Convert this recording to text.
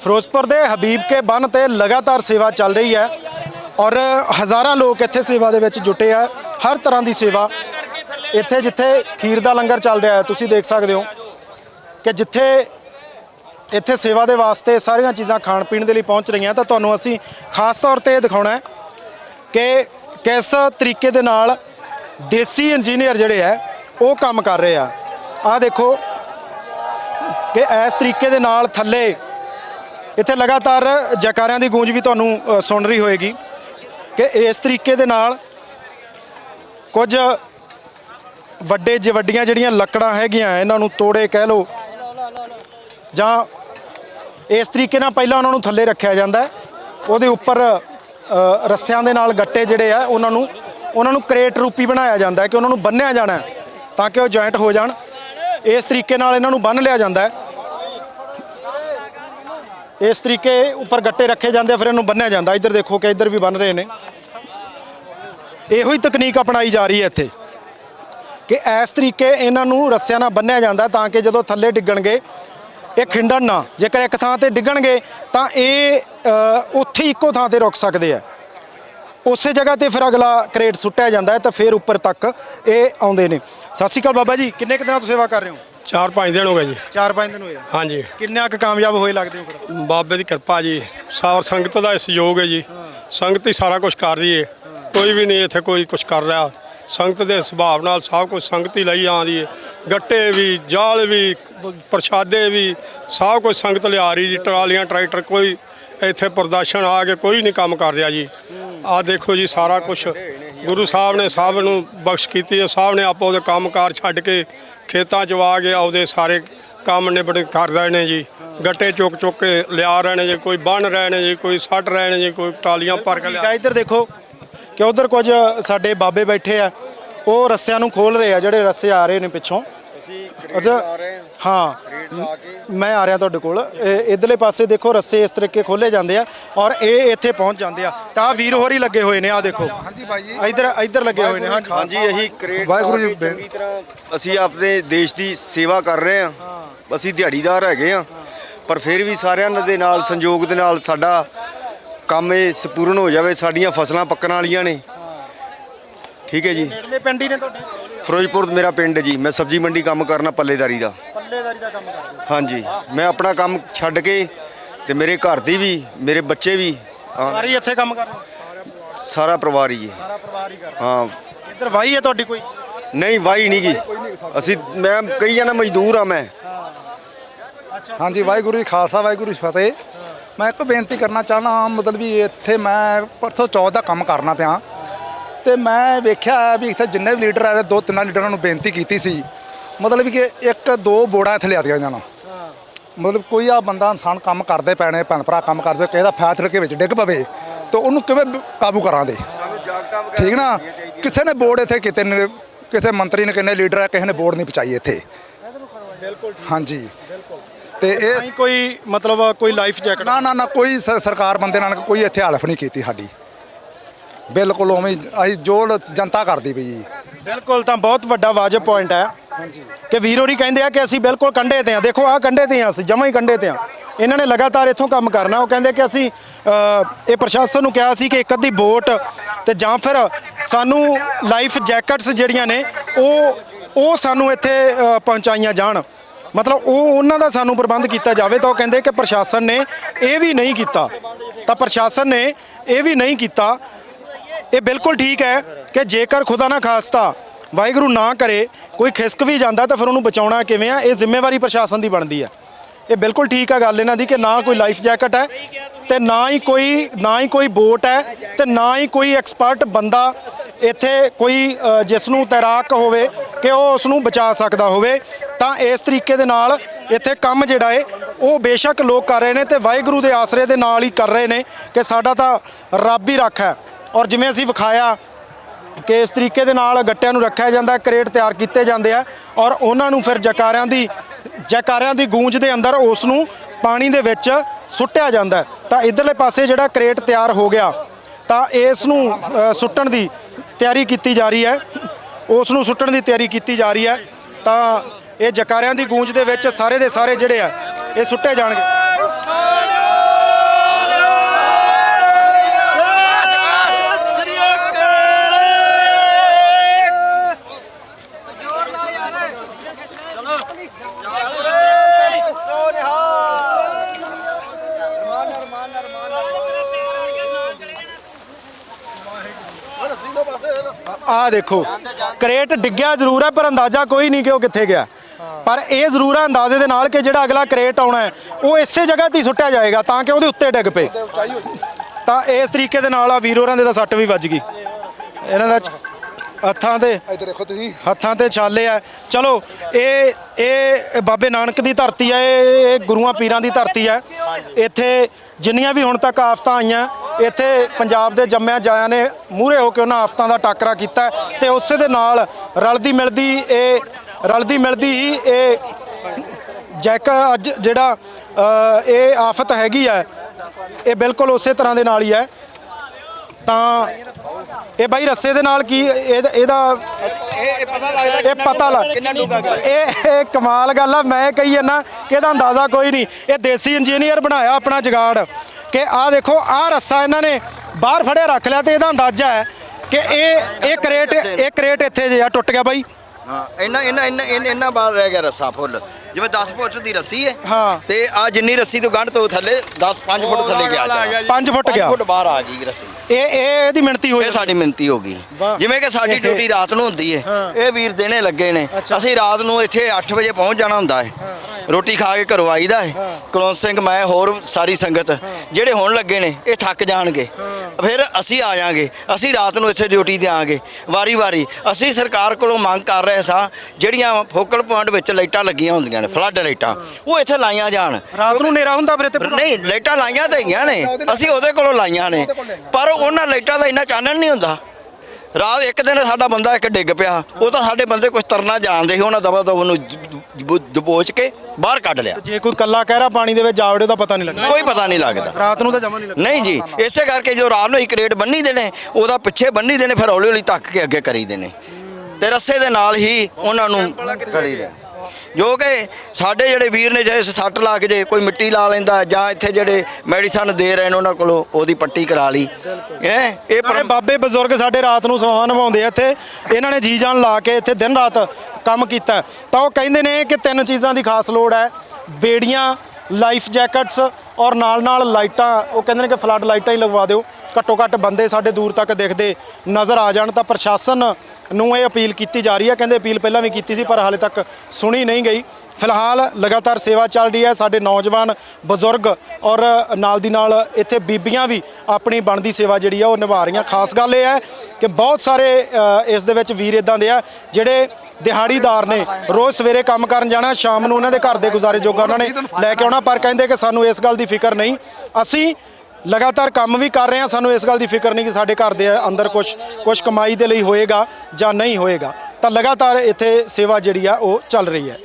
ਫਿਰੋਜ਼ਪੁਰ ਦੇ ਹਬੀਬ ਕੇ ਬੰਨ ਤੇ ਲਗਾਤਾਰ ਸੇਵਾ ਚੱਲ ਰਹੀ ਹੈ ਔਰ ਹਜ਼ਾਰਾਂ ਲੋਕ ਇੱਥੇ ਸੇਵਾ ਦੇ ਵਿੱਚ ਜੁਟੇ ਆ, ਹਰ ਤਰ੍ਹਾਂ ਦੀ ਸੇਵਾ। ਇੱਥੇ ਜਿੱਥੇ ਖੀਰ ਦਾ ਲੰਗਰ ਚੱਲ ਰਿਹਾ ਹੈ, ਤੁਸੀਂ ਦੇਖ ਸਕਦੇ ਹੋ ਕਿ ਜਿੱਥੇ ਇੱਥੇ ਸੇਵਾ ਦੇ ਵਾਸਤੇ ਸਾਰੀਆਂ ਚੀਜ਼ਾਂ ਖਾਣ ਪੀਣ ਦੇ ਲਈ ਪਹੁੰਚ ਰਹੀਆਂ, ਤਾਂ ਤੁਹਾਨੂੰ ਅਸੀਂ ਖਾਸ ਤੌਰ ਤੇ ਇਹ ਦਿਖਾਉਣਾ ਹੈ ਕਿ ਕਿਸ ਤਰੀਕੇ ਦੇ ਨਾਲ ਦੇਸੀ ਇੰਜੀਨੀਅਰ ਜਿਹੜੇ ਹੈ, ਉਹ ਕੰਮ ਕਰ ਰਹੇ ਆ। ਆਹ ਦੇਖੋ ਕਿ ਇਸ ਤਰੀਕੇ ਦੇ ਨਾਲ ਥੱਲੇ ਇੱਥੇ ਲਗਾਤਾਰ ਜੈਕਾਰਿਆਂ ਦੀ ਗੂੰਜ ਵੀ ਤੁਹਾਨੂੰ ਸੁਣ ਰਹੀ ਹੋਏਗੀ ਕਿ ਇਸ ਤਰੀਕੇ ਦੇ ਨਾਲ ਕੁਝ ਵੱਡੇ ਜ ਵੱਡੀਆਂ ਜਿਹੜੀਆਂ ਲੱਕੜਾਂ ਹੈਗੀਆਂ, ਇਹਨਾਂ ਨੂੰ ਤੋੜੇ ਕਹਿ ਲਓ ਜਾਂ ਇਸ ਤਰੀਕੇ ਨਾਲ ਪਹਿਲਾਂ ਉਹਨਾਂ ਨੂੰ ਥੱਲੇ ਰੱਖਿਆ ਜਾਂਦਾ ਉਹਦੇ ਉੱਪਰ ਰੱਸਿਆਂ ਦੇ ਨਾਲ ਗੱਟੇ ਜਿਹੜੇ ਆ, ਉਹਨਾਂ ਨੂੰ ਉਹਨਾਂ ਨੂੰ ਕ੍ਰੇਟ ਰੂਪੀ ਬਣਾਇਆ ਜਾਂਦਾ ਕਿ ਉਹਨਾਂ ਨੂੰ ਬੰਨਿਆ ਜਾਣਾ ਤਾਂ ਕਿ ਉਹ ਜੁਆਇੰਟ ਹੋ ਜਾਣ। ਇਸ ਤਰੀਕੇ ਨਾਲ ਇਹਨਾਂ ਨੂੰ ਬੰਨ ਲਿਆ ਜਾਂਦਾ ਹੈ। ਇਸ ਤਰੀਕੇ ਉੱਪਰ ਗੱਟੇ ਰੱਖੇ ਜਾਂਦੇ ਆ, ਫਿਰ ਇਹਨੂੰ ਬੰਨਿਆ ਜਾਂਦਾ। ਇੱਧਰ ਦੇਖੋ ਕਿ ਇੱਧਰ ਵੀ ਬੰਨ ਰਹੇ ਨੇ। ਇਹੋ ਹੀ ਤਕਨੀਕ ਅਪਣਾਈ ਜਾ ਰਹੀ ਹੈ ਇੱਥੇ ਕਿ ਇਸ ਤਰੀਕੇ ਇਹਨਾਂ ਨੂੰ ਰੱਸਿਆਂ ਨਾਲ ਬੰਨਿਆ ਜਾਂਦਾ ਤਾਂ ਕਿ ਜਦੋਂ ਥੱਲੇ ਡਿੱਗਣਗੇ, ਇਹ ਖਿੰਡਣ ਨਾ। ਜੇਕਰ ਇੱਕ ਥਾਂ ਤੇ ਡਿੱਗਣਗੇ, ਤਾਂ ਇਹ ਉੱਥੇ ਇੱਕੋ ਥਾਂ ਤੇ ਰੁਕ ਸਕਦੇ ਆ। ਉਸੇ ਜਗ੍ਹਾ ਤੇ ਫਿਰ ਅਗਲਾ ਕ੍ਰੇਟ ਸੁੱਟਿਆ ਜਾਂਦਾ ਹੈ ਤਾਂ ਫਿਰ ਉੱਪਰ ਤੱਕ ਇਹ ਆਉਂਦੇ ਨੇ। ਸਤਿ ਸ਼੍ਰੀ ਅਕਾਲ ਬਾਬਾ ਜੀ, ਕਿੰਨੇ ਕੁ ਦਿਨਾਂ ਤੋਂ ਸੇਵਾ ਕਰ ਰਹੇ ਹੋ? ਚਾਰ ਪੰਜ ਦਿਨ ਹੋ ਗਏ ਜੀ। 4-5 ਦਿਨ ਹੋਏ ਆ। ਹਾਂਜੀ। ਕਿੰਨਾ ਕੁ ਕਾਮਯਾਬ ਹੋਏ ਲੱਗਦੇ ਹੋ ਫਿਰ? ਬਾਬੇ ਦੀ ਕਿਰਪਾ ਜੀ। ਸਾਰ ਸੰਗਤ ਦਾ ਸਹਿਯੋਗ ਹੈ ਜੀ। ਸੰਗਤ ਹੀ ਸਾਰਾ ਕੁਝ ਕਰ ਰਹੀ ਹੈ। ਕੋਈ ਵੀ ਨਹੀਂ ਇੱਥੇ ਕੋਈ ਕੁਝ ਕਰ ਰਿਹਾ। ਸੰਗਤ ਦੇ ਸੁਭਾਅ ਨਾਲ ਸਭ ਕੁਝ ਸੰਗਤ ਹੀ ਲਈ ਆਉਂਦੀ ਹੈ। ਗੱਟੇ ਵੀ ਜਾਲ ਵੀ ਪ- ਪ੍ਰਸ਼ਾਦੇ ਵੀ ਸਭ ਕੁਝ ਸੰਗਤ ਲਿਆ ਰਹੀ ਜੀ। ਟਰਾਲੀਆਂ ਟਰੈਕਟਰ ਕੋਈ ਇੱਥੇ ਪ੍ਰਦਰਸ਼ਨ ਆ ਕੇ ਕੋਈ ਨਹੀਂ ਕੰਮ ਕਰ ਰਿਹਾ ਜੀ। ਆਹ ਦੇਖੋ ਜੀ ਸਾਰਾ ਕੁਝ ਗੁਰੂ ਸਾਹਿਬ ਨੇ ਸਭ ਨੂੰ ਬਖਸ਼ ਕੀਤੀ ਹੈ। ਸਭ ਨੇ ਆਪੋ ਦੇ ਕੰਮਕਾਰ ਛੱਡ ਕੇ ਖੇਤਾਂ 'ਚ ਵਾ ਕੇ ਆਪਦੇ ਸਾਰੇ ਕੰਮ ਨਿਬੜ ਕਰ ਰਹੇ ਨੇ ਜੀ। ਗੱਟੇ ਚੁੱਕ ਚੁੱਕ ਕੇ ਲਿਆ ਰਹੇ ਨੇ ਜੀ ਕੋਈ ਬੰਨ ਰਹੇ ਨੇ ਜੀ ਕੋਈ ਸੱਟ ਰਹੇ ਨੇ ਜੀ ਕੋਈ ਟਾਲੀਆਂ ਭਰ ਕੇ ਲਿਆ। ਇੱਧਰ ਦੇਖੋ ਕਿ ਉਧਰ ਕੁਝ ਸਾਡੇ ਬਾਬੇ ਬੈਠੇ ਆ ਉਹ ਰੱਸਿਆਂ ਨੂੰ ਖੋਲ ਰਹੇ ਆ ਜਿਹੜੇ ਰੱਸੇ ਆ ਰਹੇ ਨੇ ਪਿੱਛੋਂ। ਅਸੀਂ ਅੱਛਾ ਆ ਰਹੇ ਹਾਂ ਮੈਂ ਆ ਰਿਹਾ ਤੁਹਾਡੇ ਕੋਲ। ਇਹ ਇਧਰਲੇ ਪਾਸੇ ਦੇਖੋ ਰੱਸੇ ਇਸ ਤਰੀਕੇ ਖੋਲੇ ਜਾਂਦੇ ਆ ਔਰ ਇਹ ਇੱਥੇ ਪਹੁੰਚ ਜਾਂਦੇ ਆ। ਤਾਂ ਵੀਰ ਹੋਰੀ ਲੱਗੇ ਹੋਏ ਨੇ ਆ ਦੇਖੋ। ਹਾਂਜੀ ਭਾਈ ਜੀ। ਇਧਰ ਇਧਰ ਲੱਗੇ ਹੋਏ ਨੇ ਹਾਂਜੀ। ਅਸੀਂ ਕ੍ਰੇਟ ਵਾਹਿਗੁਰੂ ਜੀ ਚੰਗੀ ਤਰ੍ਹਾਂ ਅਸੀਂ ਆਪਣੇ ਦੇਸ਼ ਦੀ ਸੇਵਾ ਕਰ ਰਹੇ ਹਾਂ। ਅਸੀਂ ਦਿਹਾੜੀਦਾਰ ਹੈਗੇ ਹਾਂ। ਪਰ ਫਿਰ ਵੀ ਸਾਰਿਆਂ ਦੇ ਨਾਲ ਸੰਯੋਗ ਦੇ ਨਾਲ ਸਾਡਾ ਕੰਮ ਇਹ ਸੰਪੂਰਨ ਹੋ ਜਾਵੇ ਸਾਡੀਆਂ ਫਸਲਾਂ ਪੱਕਣ ਵਾਲੀਆਂ ਨੇ। ਠੀਕ ਹੈ ਜੀ। ਨੇੜਲੇ ਪਿੰਡ ਹੀ ਨੇ ਤੁਹਾਡੇ? ਫਿਰੋਜ਼ਪੁਰ ਮੇਰਾ ਪਿੰਡ ਹੈ ਜੀ। ਮੈਂ ਸਬਜ਼ੀ ਮੰਡੀ ਕੰਮ ਕਰਨਾ ਪੱਲੇਦਾਰੀ ਦਾ। ਪੱਲੇਦਾਰੀ ਦਾ ਕੰਮ ਕਰਦੇ ਹਾਂਜੀ ਮੈਂ ਆਪਣਾ ਕੰਮ ਛੱਡ ਕੇ ਤੇ ਮੇਰੇ ਘਰ ਦੀ ਵੀ ਮੇਰੇ ਬੱਚੇ ਵੀ ਹਾਂ, ਸਾਰੇ ਇੱਥੇ ਕੰਮ ਕਰ ਰਹੇ ਸਾਰਾ ਪਰਿਵਾਰ ਹੀ ਹੈ। ਸਾਰਾ ਪਰਿਵਾਰ ਹੀ ਇੱਧਰ ਵਾਈ ਹੈ ਤੁਹਾਡੀ ਕੋਈ? ਨਹੀਂ ਵਾਈ ਨਹੀਂ ਗੀ। ਅਸੀਂ ਮੈਂ ਕਈ ਜਣਾ ਮਜ਼ਦੂਰ ਆ ਮੈਂ। ਹਾਂਜੀ ਵਾਹਿਗੁਰੂ ਜੀ ਖਾਲਸਾ ਵਾਹਿਗੁਰੂ ਜੀ ਫਤਿਹ। ਮੈਂ ਇੱਕ ਬੇਨਤੀ ਕਰਨਾ ਚਾਹਨਾ ਮਤਲਬ ਵੀ ਇੱਥੇ ਮੈਂ ਪਰਸੋਂ ਚੌਥ ਦਾ ਕੰਮ ਕਰਨਾ ਪਿਆ। ਤੇ ਮੈਂ ਵੇਖਿਆ ਵੀ ਇੱਥੇ ਜਿੰਨੇ ਵੀ ਲੀਡਰ ਆਏ ਦੋ ਤਿੰਨਾਂ ਲੀਡਰਾਂ ਨੂੰ ਬੇਨਤੀ ਕੀਤੀ ਸੀ। ਮਤਲਬ ਕਿ ਇੱਕ ਦੋ ਬੋੜਾਂ ਇੱਥੇ ਲਿਆ ਦੀਆਂ ਜਾਣਾ ਮਤਲਬ ਕੋਈ ਆ ਬੰਦਾ ਇਨਸਾਨ ਕੰਮ ਕਰਦੇ ਪੈਣੇ ਭੈਣ ਭਰਾ ਕੰਮ ਕਰਦੇ ਕਿਸੇ ਦਾ ਫੈਸਲੇ ਕੇ ਵਿੱਚ ਡਿੱਗ ਪਵੇ ਤੇ ਉਹਨੂੰ ਕਿਵੇਂ ਕਾਬੂ ਕਰਾਂਦੇ ਠੀਕ ਨਾ? ਕਿਸੇ ਨੇ ਬੋਰਡ ਇੱਥੇ ਕਿਤੇ ਨੇ ਕਿਸੇ ਮੰਤਰੀ ਨੇ ਕਿੰਨੇ ਲੀਡਰ ਆ ਕਿਸੇ ਨੇ ਬੋਰਡ ਨਹੀਂ ਪਹੁੰਚਾਈ ਇੱਥੇ। ਬਿਲਕੁਲ ਹਾਂਜੀ। ਤੇ ਇਹ ਕੋਈ ਮਤਲਬ ਕੋਈ ਲਾਈਫ ਜੈਕਟ ਨਾ ਨਾ ਨਾ ਕੋਈ ਸਰਕਾਰ ਬੰਦੇ ਨਾਲ ਕੋਈ ਇੱਥੇ ਹਲਫ ਨਹੀਂ ਕੀਤੀ ਸਾਡੀ। ਬਿਲਕੁਲ ਉਵੇਂ ਅਸੀਂ ਜੋ ਜਨਤਾ ਕਰਦੀ ਪਈ ਜੀ। ਬਿਲਕੁਲ ਤਾਂ ਬਹੁਤ ਵੱਡਾ ਵਾਜਬ ਪੁਆਇੰਟ ਹੈ। ਕਿ ਵੀਰ ਹੋਰੀ ਕਹਿੰਦੇ ਆ ਕਿ ਅਸੀਂ ਬਿਲਕੁਲ ਕੰਢੇ ਤੇ ਆ। ਦੇਖੋ, ਆਹ ਕੰਢੇ ਤੇ ਆ ਅਸੀਂ, ਜਮਾਂ ਹੀ ਕੰਢੇ ਤੇ ਆ। ਇਹਨਾਂ ਨੇ ਲਗਾਤਾਰ ਇੱਥੋਂ ਕੰਮ ਕਰਨਾ। ਉਹ ਕਹਿੰਦੇ ਕਿ ਅਸੀਂ ਇਹ ਪ੍ਰਸ਼ਾਸਨ ਨੂੰ ਕਿਹਾ ਸੀ ਕਿ ਇੱਕ ਅੱਧੀ ਬੋਟ ਤੇ ਜਾਂ ਫਿਰ ਸਾਨੂੰ ਲਾਈਫ ਜੈਕਟਸ ਜਿਹੜੀਆਂ ਨੇ, ਉਹ ਉਹ ਸਾਨੂੰ ਇੱਥੇ ਪਹੁੰਚਾਈਆਂ ਜਾਣ। ਮਤਲਬ ਉਹ, ਉਹਨਾਂ ਦਾ ਸਾਨੂੰ ਪ੍ਰਬੰਧ ਕੀਤਾ ਜਾਵੇ ਤਾਂ ਉਹ ਕਹਿੰਦੇ ਕਿ ਪ੍ਰਸ਼ਾਸਨ ਨੇ ਇਹ ਵੀ ਨਹੀਂ ਕੀਤਾ। ਤਾਂ ਪ੍ਰਸ਼ਾਸਨ ਨੇ ਇਹ ਵੀ ਨਹੀਂ ਕੀਤਾ। ਇਹ ਬਿਲਕੁਲ ਠੀਕ ਹੈ ਕਿ ਜੇਕਰ ਖੁਦਾ ਨਾ ਖਾਸਤਾ ਵਾਹਿਗੁਰੂ ਨਾ ਕਰੇ, ਕੋਈ ਖਿਸਕ ਵੀ ਜਾਂਦਾ ਤਾਂ ਫਿਰ ਉਹਨੂੰ ਬਚਾਉਣਾ ਕਿਵੇਂ ਆ? ਇਹ ਜ਼ਿੰਮੇਵਾਰੀ ਪ੍ਰਸ਼ਾਸਨ ਦੀ ਬਣਦੀ ਹੈ ਇਹ ਬਿਲਕੁਲ ਠੀਕ ਆ ਗੱਲ ਇਹਨਾਂ ਦੀ ਕਿ ਨਾ ਕੋਈ ਲਾਈਫ ਜੈਕਟ ਹੈ ਤੇ ਨਾ ਹੀ ਕੋਈ, ਨਾ ਹੀ ਕੋਈ ਬੋਟ ਹੈ ਤੇ ਨਾ ਹੀ ਕੋਈ ਐਕਸਪਰਟ ਬੰਦਾ ਇੱਥੇ ਕੋਈ ਜਿਸ ਨੂੰ ਤੈਰਾਕ ਹੋਵੇ ਕਿ ਉਹ ਉਸ ਨੂੰ ਬਚਾ ਸਕਦਾ ਹੋਵੇ। ਤਾਂ ਇਸ ਤਰੀਕੇ ਦੇ ਨਾਲ ਇੱਥੇ ਕੰਮ ਜਿਹੜਾ ਏ, ਉਹ ਬੇਸ਼ੱਕ ਲੋਕ ਕਰ ਰਹੇ ਨੇ ਤੇ ਵਾਹਿਗੁਰੂ ਦੇ ਆਸਰੇ ਦੇ ਨਾਲ ਹੀ ਕਰ ਰਹੇ ਨੇ ਕਿ ਸਾਡਾ ਤਾਂ ਰੱਬ ਹੀ ਰੱਖ ਹੈ। ਔਰ ਜਿਵੇਂ ਅਸੀਂ ਵਿਖਾਇਆ ਕਿ ਇਸ ਤਰੀਕੇ ਦੇ ਨਾਲ ਗੱਟਿਆਂ ਨੂੰ ਰੱਖਿਆ ਜਾਂਦਾ, ਕਰੇਟ ਤਿਆਰ ਕੀਤੇ ਜਾਂਦੇ ਆ ਔਰ ਉਹਨਾਂ ਨੂੰ ਫਿਰ ਜਕਾਰਿਆਂ ਦੀ, ਜੈਕਾਰਿਆਂ ਦੀ ਗੂੰਜ ਦੇ ਅੰਦਰ ਉਸ ਨੂੰ ਪਾਣੀ ਦੇ ਵਿੱਚ ਸੁੱਟਿਆ ਜਾਂਦਾ। ਤਾਂ ਇਧਰਲੇ ਪਾਸੇ ਜਿਹੜਾ ਕਰੇਟ ਤਿਆਰ ਹੋ ਗਿਆ, ਤਾਂ ਇਸ ਨੂੰ ਸੁੱਟਣ ਦੀ ਤਿਆਰੀ ਕੀਤੀ ਜਾ ਰਹੀ ਹੈ। ਉਸ ਨੂੰ ਸੁੱਟਣ ਦੀ ਤਿਆਰੀ ਕੀਤੀ ਜਾ ਰਹੀ ਹੈ। ਤਾਂ ਇਹ ਜਕਾਰਿਆਂ ਦੀ ਗੂੰਜ ਦੇ ਵਿੱਚ ਸਾਰੇ ਦੇ ਸਾਰੇ ਜਿਹੜੇ ਆ, ਇਹ ਸੁੱਟੇ ਜਾਣਗੇ। ਆ ਦੇਖੋ ਕਰੇਟ ਡਿੱਗਿਆ ਜ਼ਰੂਰ ਹੈ ਪਰ ਅੰਦਾਜ਼ਾ ਕੋਈ ਨਹੀਂ ਕਿ ਉਹ ਕਿੱਥੇ ਗਿਆ। ਪਰ ਇਹ ਜ਼ਰੂਰ ਹੈ ਅੰਦਾਜ਼ੇ ਦੇ ਨਾਲ ਕਿ ਜਿਹੜਾ ਅਗਲਾ ਕਰੇਟ ਆਉਣਾ ਹੈ ਉਹ ਇਸੇ ਜਗ੍ਹਾ ਤੇ ਸੁੱਟਿਆ ਜਾਏਗਾ ਤਾਂ ਕਿ ਉਹਦੇ ਉੱਤੇ ਡਿੱਗ ਪਏ। ਤਾਂ ਇਸ ਤਰੀਕੇ ਦੇ ਨਾਲ ਆ ਵੀਰੋਰਾਂ ਦੇ ਤਾਂ ਸੱਟ ਵੀ ਵੱਜ ਗਈ। ਇਹਨਾਂ ਦਾ ਹੱਥਾਂ ਤੇ ਹੱਥਾਂ ਤੇ ਛਾਲੇ ਆ। ਚਲੋ ਇਹ ਇਹ ਬਾਬੇ ਨਾਨਕ ਦੀ ਧਰਤੀ ਆ ਇਹ ਗੁਰੂਆਂ ਪੀਰਾਂ ਦੀ ਧਰਤੀ ਆ। ਇੱਥੇ ਜਿੰਨੀਆਂ ਵੀ ਹੁਣ ਤੱਕ ਆਫਤਾਂ ਆਈਆਂ, ਇੱਥੇ ਪੰਜਾਬ ਦੇ ਜੰਮਿਆ ਜਾਇਆਂ ਨੇ ਮੂਹਰੇ ਹੋ ਕੇ ਉਹਨਾਂ ਆਫਤਾਂ ਦਾ ਟਾਕਰਾ ਕੀਤਾ ਹੈ ਤੇ ਉਸੇ ਦੇ ਨਾਲ ਰਲਦੀ ਮਿਲਦੀ ਇਹ, ਰਲਦੀ ਮਿਲਦੀ ਹੀ ਇਹ ਜੈਕ ਅੱਜ ਜਿਹੜਾ ਇਹ ਆਫਤ ਹੈਗੀ ਹੈ, ਇਹ ਬਿਲਕੁਲ ਉਸੇ ਤਰ੍ਹਾਂ ਦੇ ਨਾਲ ਹੀ ਹੈ। ਤਾਂ ਇਹ ਬਾਈ ਰੱਸੇ ਦੇ ਨਾਲ ਕੀ ਇਹਦਾ ਇਹਦਾ ਇਹ ਪਤਾ ਲੱਗਦਾ ਇਹ ਪਤਾ ਲੱਗ ਇਹ ਇਹ ਕਮਾਲ ਗੱਲ ਆ ਮੈਂ ਕਹੀ ਜਾਂਦਾ ਕਿ ਇਹਦਾ ਅੰਦਾਜ਼ਾ ਕੋਈ ਨਹੀਂ। ਇਹ ਦੇਸੀ ਇੰਜੀਨੀਅਰ ਬਣਾਇਆ ਆਪਣਾ ਜਗਾੜ। ਕਿ ਆਹ ਦੇਖੋ ਆਹ ਰੱਸਾ ਇਹਨਾਂ ਨੇ ਬਾਹਰ ਫੜਿਆ ਰੱਖ ਲਿਆ ਤੇ ਇਹਦਾ ਅੰਦਾਜ਼ਾ ਹੈ ਕਿ ਇਹ ਇਹ ਕਰੇਟ ਇਹ ਕਰੇਟ ਇੱਥੇ ਜੇ ਆ ਟੁੱਟ ਗਿਆ ਬਾਈ। ਹਾਂ ਇੰਨਾ ਇੰਨਾ ਇੰਨਾ ਇੰਨਾ- ਇੰਨਾ ਬਾਹਰ ਰਹਿ ਗਿਆ ਰੱਸਾ ਫੁੱਲ। ਜਿਵੇਂ 10 ਫੁੱਟ ਦੀ ਰੱਸੀ ਹੈ ਹਾਂ। ਤੇ ਆ ਜਿੰਨੀ ਰੱਸੀ ਤੋਂ ਗੰਢ ਤੋਂ ਥੱਲੇ 10 5 ਫੁੱਟ ਥੱਲੇ ਗਿਆ ਜਾ। 5 ਫੁੱਟ ਗਿਆ ਫੁੱਟ ਬਾਹਰ ਆ ਗਈ ਰੱਸੀ। ਇਹ ਇਹ ਇਹਦੀ ਮਿਣਤੀ ਹੋਈ ਇਹ ਸਾਡੀ ਮਿੰਤੀ ਹੋ ਗਈ। ਜਿਵੇਂ ਕਿ ਸਾਡੀ ਡਿਊਟੀ ਰਾਤ ਨੂੰ ਹੁੰਦੀ ਹੈ। ਇਹ ਵੀਰ ਦੇਣੇ ਲੱਗੇ ਨੇ। ਅਸੀਂ ਰਾਤ ਨੂੰ ਇੱਥੇ 8 ਵਜੇ ਪਹੁੰਚ ਜਾਣਾ ਹੁੰਦਾ ਹੈ। ਰੋਟੀ ਖਾ ਕੇ ਘਰੋਂ ਆਈਦਾ ਹੈ ਕੁਲਵੰਤ ਸਿੰਘ ਮੈਂ ਹੋਰ ਸਾਰੀ ਸੰਗਤ ਜਿਹੜੇ ਹੁਣ ਲੱਗੇ ਨੇ ਇਹ ਥੱਕ ਜਾਣਗੇ। ਫਿਰ ਅਸੀਂ ਆ ਜਾਾਂਗੇ। ਅਸੀਂ ਰਾਤ ਨੂੰ ਇੱਥੇ ਡਿਊਟੀ ਦੇਾਂਗੇ ਵਾਰੀ ਵਾਰੀ ਅਸੀਂ ਸਰਕਾਰ ਕੋਲੋਂ ਮੰਗ ਕਰ ਰਹੇ ਸਾਂ ਜਿਹੜੀਆਂ ਫੋਕਲ ਪੁਆਇੰਟ ਵਿੱਚ ਲਾਈਟਾਂ ਲੱਗੀਆਂ ਹੁੰਦੀਆਂ ਨੇ ਫਲੱਡ ਲਾਈਟਾਂ ਉਹ ਇੱਥੇ ਲਾਈਆਂ ਜਾਣ। ਰਾਤ ਨੂੰ ਹਨੇਰਾ ਹੁੰਦਾ ਫਿਰ ਇੱਥੇ? ਨਹੀਂ ਲਾਈਟਾਂ ਲਾਈਆਂ ਤਾਂ ਹੈਗੀਆਂ ਨੇ। ਅਸੀਂ ਉਹਦੇ ਕੋਲੋਂ ਲਾਈਆਂ ਨੇ। ਪਰ ਉਹਨਾਂ ਲਾਈਟਾਂ ਦਾ ਇੰਨਾ ਚਾਨਣ ਨਹੀਂ ਹੁੰਦਾ। ਰਾਤ ਇੱਕ ਦਿਨ ਸਾਡਾ ਬੰਦਾ ਇੱਕ ਡਿੱਗ ਪਿਆ। ਉਹ ਤਾਂ ਸਾਡੇ ਬੰਦੇ ਕੁਝ ਤਰਨਾ ਜਾਣਦੇ ਸੀ ਉਹਨਾਂ ਦਬਾ ਦਬ ਉਹਨੂੰ ਜ- ਦਬੋਚ ਕੇ ਬਾਹਰ ਕੱਢ ਲਿਆ। ਜੇ ਕੋਈ ਕੱਲਾ ਕਹਿਰਾ ਪਾਣੀ ਦੇ ਵਿੱਚ ਜਾਵੜੇ ਉਹਦਾ ਪਤਾ ਨਹੀਂ ਲੱਗਦਾ। ਕੋਈ ਪਤਾ ਨਹੀਂ ਲੱਗਦਾ। ਰਾਤ ਨੂੰ ਤਾਂ ਜਮਾ ਨਹੀਂ ਲੱਗਦਾ। ਨਹੀਂ ਜੀ ਇਸੇ ਕਰਕੇ ਜੋ ਰਾਤ ਨੂੰ ਇੱਕ ਰੇਟ ਬੰਨੀ ਦੇਣੇ ਉਹਦਾ ਪਿੱਛੇ ਬੰਨੀ ਦੇਣੇ ਫਿਰ ਹੌਲੀ ਹੌਲੀ ਧੱਕ ਕੇ ਅੱਗੇ ਕਰੀ ਦੇਣੇ। ਤੇ ਰੱਸੇ ਦੇ ਨਾਲ ਹੀ ਉਹਨਾਂ ਨੂੰ ਕਰੀ ਦੇ ਜੋ ਕਿ ਸਾਡੇ ਜਿਹੜੇ ਵੀਰ ਨੇ ਜੇ ਸੱਟ ਲੱਗ ਜੇ ਕੋਈ ਮਿੱਟੀ ਲਾ ਲੈਂਦਾ ਜਾਂ ਇੱਥੇ ਜਿਹੜੇ ਮੈਡੀਸਨ ਦੇ ਰਹੇ ਨੇ ਉਹਨਾਂ ਕੋਲੋਂ ਉਹਦੀ ਪੱਟੀ ਕਰਾ ਲਈ। ਹੈ? ਇਹ ਪਰ ਬਾਬੇ ਬਜ਼ੁਰਗ ਸਾਡੇ ਰਾਤ ਨੂੰ ਸੇਵਾ ਨਿਭਾਉਂਦੇ ਆ ਇੱਥੇ। ਇਹਨਾਂ ਨੇ ਜੀ ਜਾਨ ਲਾ ਕੇ ਇੱਥੇ ਦਿਨ ਰਾਤ ਕੰਮ ਕੀਤਾ। ਤਾਂ ਉਹ ਕਹਿੰਦੇ ਨੇ ਕਿ ਤਿੰਨ ਚੀਜ਼ਾਂ ਦੀ ਖਾਸ ਲੋੜ ਹੈ। ਬੇੜੀਆਂ ਲਾਈਫ ਜੈਕਟਸ ਔਰ ਨਾਲ ਨਾਲ ਲਾਈਟਾਂ। ਉਹ ਕਹਿੰਦੇ ਨੇ ਕਿ ਫਲੱਡ ਲਾਈਟਾਂ ਹੀ ਲਗਵਾ ਦਿਓ। ਘੱਟੋ ਘੱਟ ਬੰਦੇ ਸਾਡੇ ਦੂਰ ਤੱਕ ਦੇਖਦੇ ਨਜ਼ਰ ਆ ਜਾਣ ਤਾਂ ਪ੍ਰਸ਼ਾਸਨ ਨੂੰ ਇਹ ਅਪੀਲ ਕੀਤੀ ਜਾ ਰਹੀ ਹੈ। ਕਹਿੰਦੇ ਅਪੀਲ ਪਹਿਲਾਂ ਵੀ ਕੀਤੀ ਸੀ, ਪਰ ਹਾਲੇ ਤੱਕ ਸੁਣੀ ਨਹੀਂ ਗਈ। ਫਿਲਹਾਲ ਲਗਾਤਾਰ ਸੇਵਾ ਚੱਲ ਰਹੀ ਹੈ ਸਾਡੇ ਨੌਜਵਾਨ, ਬਜ਼ੁਰਗ ਔਰ ਨਾਲ ਦੀ ਨਾਲ ਇੱਥੇ ਬੀਬੀਆਂ ਵੀ ਆਪਣੀ ਬਣਦੀ ਸੇਵਾ ਜਿਹੜੀ ਆ ਉਹ ਨਿਭਾ ਰਹੀਆਂ। ਖਾਸ ਗੱਲ ਇਹ ਹੈ ਕਿ ਬਹੁਤ ਸਾਰੇ ਇਸ ਦੇ ਵਿੱਚ ਵੀਰ ਇਦਾਂ ਦੇ ਆ ਜਿਹੜੇ ਦਿਹਾੜੀਦਾਰ ਨੇ, ਰੋਜ਼ ਸਵੇਰੇ ਕੰਮ ਕਰਨ ਜਾਣਾ, ਸ਼ਾਮ ਨੂੰ ਉਹਨਾਂ ਦੇ ਘਰ ਦੇ ਗੁਜ਼ਾਰੇ ਜੋਗਾ ਉਹਨਾਂ ਨੇ ਲੈ ਕੇ ਆਉਣਾ, ਪਰ ਕਹਿੰਦੇ ਕਿ ਸਾਨੂੰ ਇਸ ਗੱਲ ਦੀ ਫਿਕਰ ਨਹੀਂ। ਅਸੀਂ ਲਗਾਤਾਰ ਕੰਮ ਵੀ ਕਰ ਰਹੇ ਹਾਂ। ਸਾਨੂੰ ਇਸ ਗੱਲ ਦੀ ਫਿਕਰ ਨਹੀਂ ਕਿ ਸਾਡੇ ਘਰ ਦੇ ਅੰਦਰ ਕੁਝ ਕੁਝ ਕਮਾਈ ਦੇ ਲਈ ਹੋਏਗਾ ਜਾਂ ਨਹੀਂ ਹੋਏਗਾ। ਤਾਂ ਲਗਾਤਾਰ ਇੱਥੇ ਸੇਵਾ ਜਿਹੜੀ ਆ, ਉਹ ਚੱਲ ਰਹੀ ਹੈ।